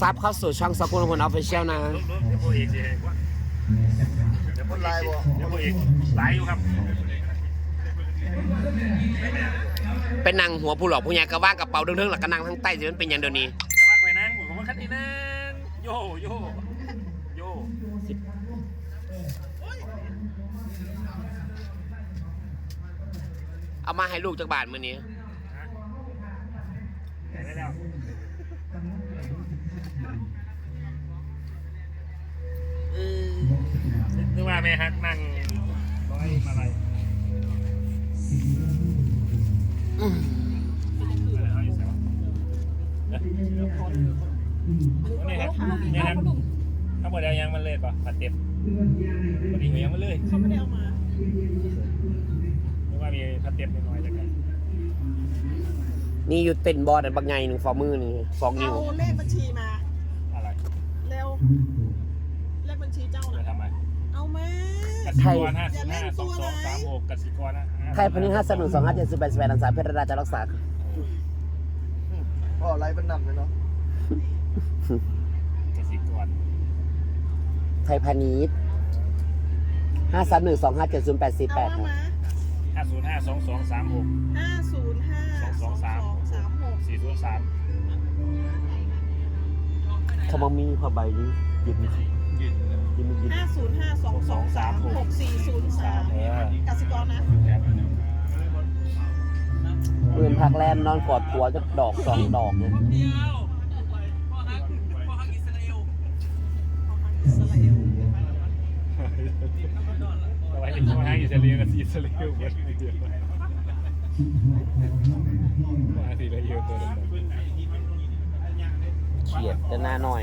ซับเข้าสู่ช่องสกุลคนออฟฟิเชียลนะรถรถเดี๋ยวโบเอกสิว่าเดี๋ยวโบเอกสิเดี๋ยวโบเอกไลฟ์อยู่ครับเป็นนางหัวผู้หลอกผู้ใหญ่กระว่างกระเป๋าเรื่องๆหลักกระนังทั้งใต้จะเป็นอย่างเดียวนี้แต่ว่าข่อยนั่งผมว่าคันนี้นั่งโยโยโยเอามาให้ลูกจากบ้านมื้อนี้ ฮะได้แล้วนึกว่า แม่ฮักนั่งร้อยมาลัยอืมอะไรเอาอยู่แซวนี่ครับนี่ครับทั้งหมดแล้วยังมันเลยป่ะผัดเต็มพอดียังมันเลยเขาไม่ได้เอามานึกว่ามีผัดเต็มน้อยๆแล้วกันนี่อยู่เต้นบอลอันบางไงหนึ่งฟอมือนี่ฟองนิ้วเอาเลขบัญชีมา อะไร เร็ว เลขบัญชีเจ้า จะ น่ะ ทำไม เอามา กสิกรห้าศูนย์ห้าสองสองสามหกกสิกรนะไทยพนิษฐ์ห้าสนุนสองห้าเจ็ดสิบแปดสิบแปดอันสามเพชรราชรักษาพ่อไล่เป็นนำเลยเนาะกสิกรไทยพาณิชย์ห้าสามหนึ่งสองห้าเจ็ดศูนย์แปดสี่แปเอาดมาห้าศูนย์ห้าสองสองสามหกห้าศูนย์ห้าสองสองสามสามหกสี่ศูนย์สามเขามามีผ้าใบนี้หยิบมาห ยิบมาหยิบห้าศูนย์ห้าสองสองสามหกสี่ศูนย์สามเออกสิกรนะปืนพักแรมนอนกอดผัวจะดอกสองดอกเนี่ยอิสราเอลเอาไว้ที่ห้างอิสราเอลกับอิสราเอลเบิร์ดเดียวมาทีละเยอะตัวนึงเฉียดจะหน้าหน่อย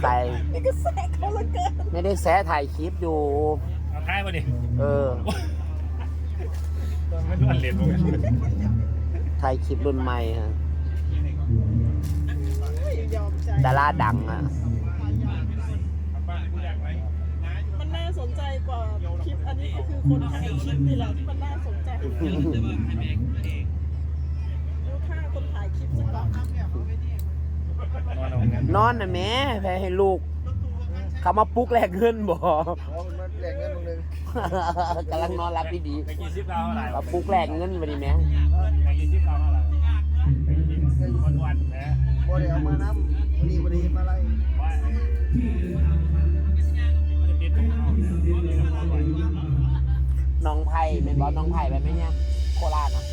ใครนี่ก็แซกเขาเหละเกินไม่ได้แซะถ่ายคลิปอยู่ เอาท้ายมาดิเออ ไม่รู้อันเรียนมั้งถ่ายคลิปรุ่นใหม่ฮะ ยอมใจ ดาราดังอะ มันน่าสนใจกว่าคลิปอันนี้ก็คือคนถ่ายคลิปนี่แหละที่มันน่าสนใจดูท่าคนถ่ายคลิปสักก่อนนอนเอาเงิ นนอนนะแม่แพ้ให้ลูก เขามาปลุ๊กแลกเงินบ่แล้วมันมาแหลกเงินตรงนึงกำลังนอนรับดีไปกินซิปเราเท่าไหร่ๆมาปลุ๊กแลกเงินไปดิแม่ไปกินซิปเราเท่าไหร่ไปกินวันวันๆนะบ่ได้เอามาน้ำวันนี้วันนี้มาไล่ว่าจะติดของเขาเนี่ยนี่ก็พอไหวน้องไผ่เป็นบอสน้องไผ่ไปไหมเนี่ยโคราชนะ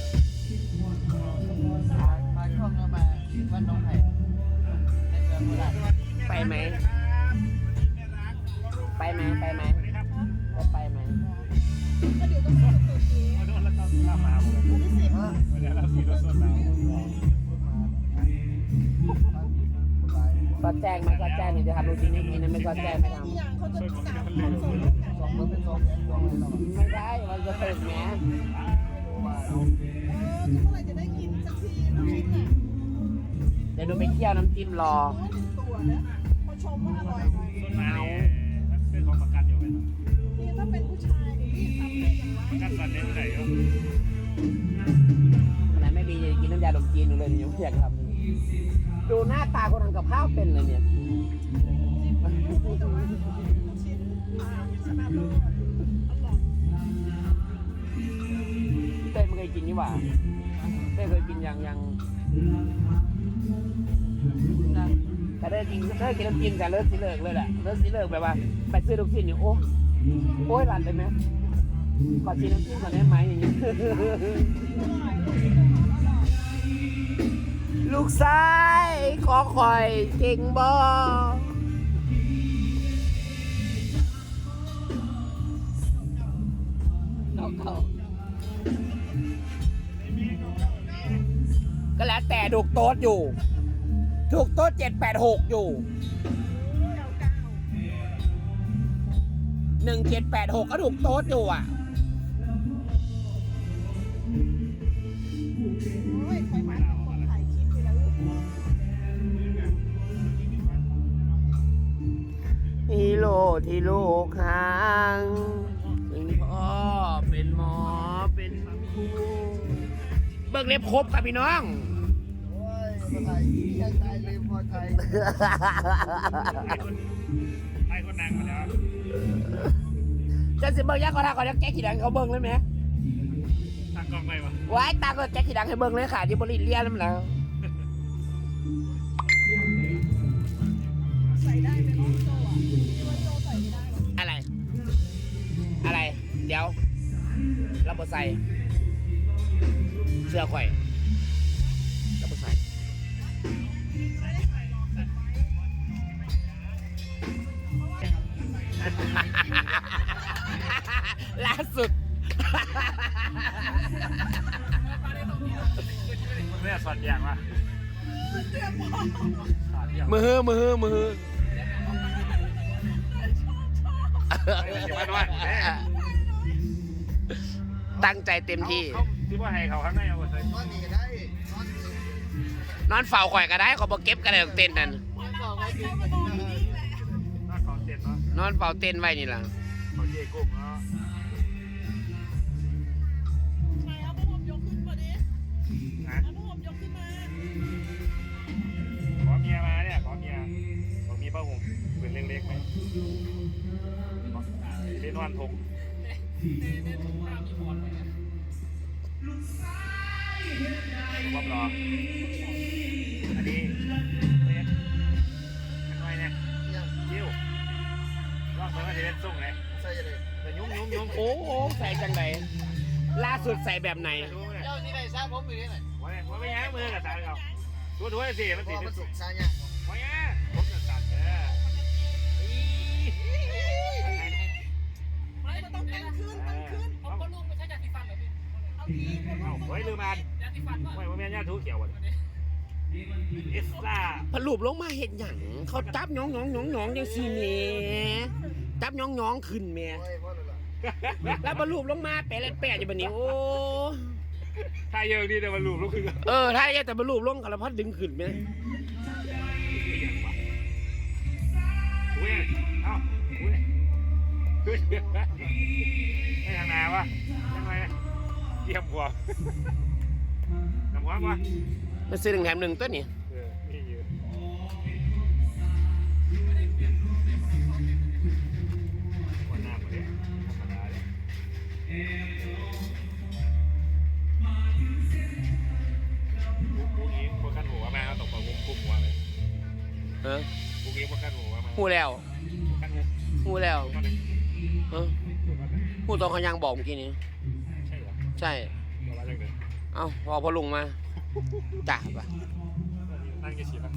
ไปไหม ไปไหมไปไหมไปไปไหมก็เดี๋ยวต้องนี้โดนแล้วก็ข้ามมาหมดเลยวันที่สิบฮะวันนี้เราสีรถสดเราก็แจ้งไหมก็แจ้งหนูจะทำลูกชิ้นให้กินนะไม่ก็แจ้งไม่ทที่ยังเขาจะสามคนส่งสองมันเป็นสองแสนกว่าเลยเนาะำไม่ได้มันจะตึกแหมเออเมื่อไหร่จะได้กินสักทีลูกชิ้นน่ะ เดี๋ยวหนูไปเที่ยวน้ำจิ้มรอตัวนะพอชมว่าอร่อยหน่อยต้นมาเนี่ยมันเป็นของประกันอยู่ไหมนี่ถ้าเป็นผู้ชายนี่ทำให้อย่างไรประกันสันเล่นไหนก็อันไหนไม่ดีจะกินน้ำยาดมจีนหนูเลยหนูยังไม่อยากทำเลยดูหน้าตาคนทำกับข้าวเป็นเลยเนี่ยพูดแต่ว่าลูกชิ้นอ่าสนามโลกอร่อยพี่เต้ยไม่เคยกินนี่หว่าเต้เคยกินยังยัง แต่เลิกกินเลิกกินกินแต่เลิกสิเลิกเลยแหละเลิกสิเลิกแบบว่าไปซื้อลูกชิ้นอยู่โอ้โอ้ยหลันเลยไหมขอชิ้น้ำจิ้มก่อนได้ไหมอย่างนี้ลูกชายขอคอยเก่งบ ก็แล้วแต่ถูกโต๊ดอยู่ ถูกโต๊ดเจ็ดแปดหกอยู่เก้าเก้าหนึ่งเจ็ดแปดหกก็ถูกโต๊ดอยู่อะโอ้ยใครมาเป็นคนถ่ายคลิปนี่แล้วลูกฮีโร่ที่ลูกหางถึงพ่อเป็นหมอเป็นครูเบิกเล็บครบครับพี่น้องโอ้ยคน ไทยยังตายลืมคนไทยไอ้คนไอ้คนนางมาแล้วจะสิเบิ่งยักษ์ก็ท่าก่อนยักษ์แจ๊กขี้ดังเขาเบิ่งเลยไหมตั้งกล้องไว้ปะว้ายตาก็แจ๊กขี้ดังให้เบิ่งเลยค่ะที่บริเลียนนั่นแหล้วใส่ได้ไหมน้องโจอะที่ว่าโจใส่ไม่ได้หรออะไร อะไร เดี๋ยวเราบใส่เสื้อข่อย สอดแยงวะสอดแยงมือฮือมือฮือมือฮือเดี๋ยวมานอนแม่ตั้งใจเต็มที่เขาที่ว่าให้เขาข้างในเอาไปใส่นอนนี่ก็ได้นอนนี่นอนเฝ้าข่อยก็ได้ขอบอกเก็บกันเลยเต้นนั่นมันบอกว่าที่มานอนอยู่นี่แหละหน้าของเต็ดเนาะนอนเฝ้าเต้นไว้นี่ล่ะของเจ๊กุ้งเนาะ ผ้าห่มเป็นเล็กๆไหมเล่นวันทงความรออันนี้เป็นกันหน่อยเนี่ยยังยิ้วลองไปว่าจะเป็นส่งเลยใส่เลยแต่ยุ่งยุ่งยุ่งโอ้โหใส่จังไหนล่าสุดใส่แบบไหนดูเนี่ยเจ้าที่ไหนสร้างผมอยู่ที่ไหนว่าว่าไม่ย้ายมือกับตาเขาดูดูให้สิมันพสิอเป็มันนสุสุกกสร้างยังว่าย้ เอาเฮ้ยลืมมันไม่ว่าแม่ย่าทูเขียววันเอสซ่าพอรูปลงมาเห็นหยังเขาจับหน้องหน้องหน้องหน้องยังซีเมจับหน้องหน้องขึ้นแม่โอ้ยพ่อเลยล่ะแล้วพอรูปลงมาแปะเล็ดแปะอยู่แบบนี้โอ้ถ้าเยอะดีแต่มันลูบลูกคือเออถ้าแย่แต่พอรูปลงกันแล้วพอดึงขึ้นแม่อุ้ยเอ้าอุ้ยไม่ทางนาวะทำไม เยี่ยมหัวทำหัวปะมาซื้อหนึ่งแถมหนึ่งตัวนี้เออนี่อยู่วันหน้าหมดเลยธรรมดาเลยพวกนี้พวกขั้นหัวมาเขาตกปลาคุ้มคุ้มหัวเลยเออพวกนี้พวกขั้นหัวมาหูแล้วขั้นหัวหูแล้วขั้นหัวเออหูตอนเขายังบอกเมื่อกี้นี้ ใช่เอาพอพอลุงมา จ่าปะนั่งกี่ฉีดละ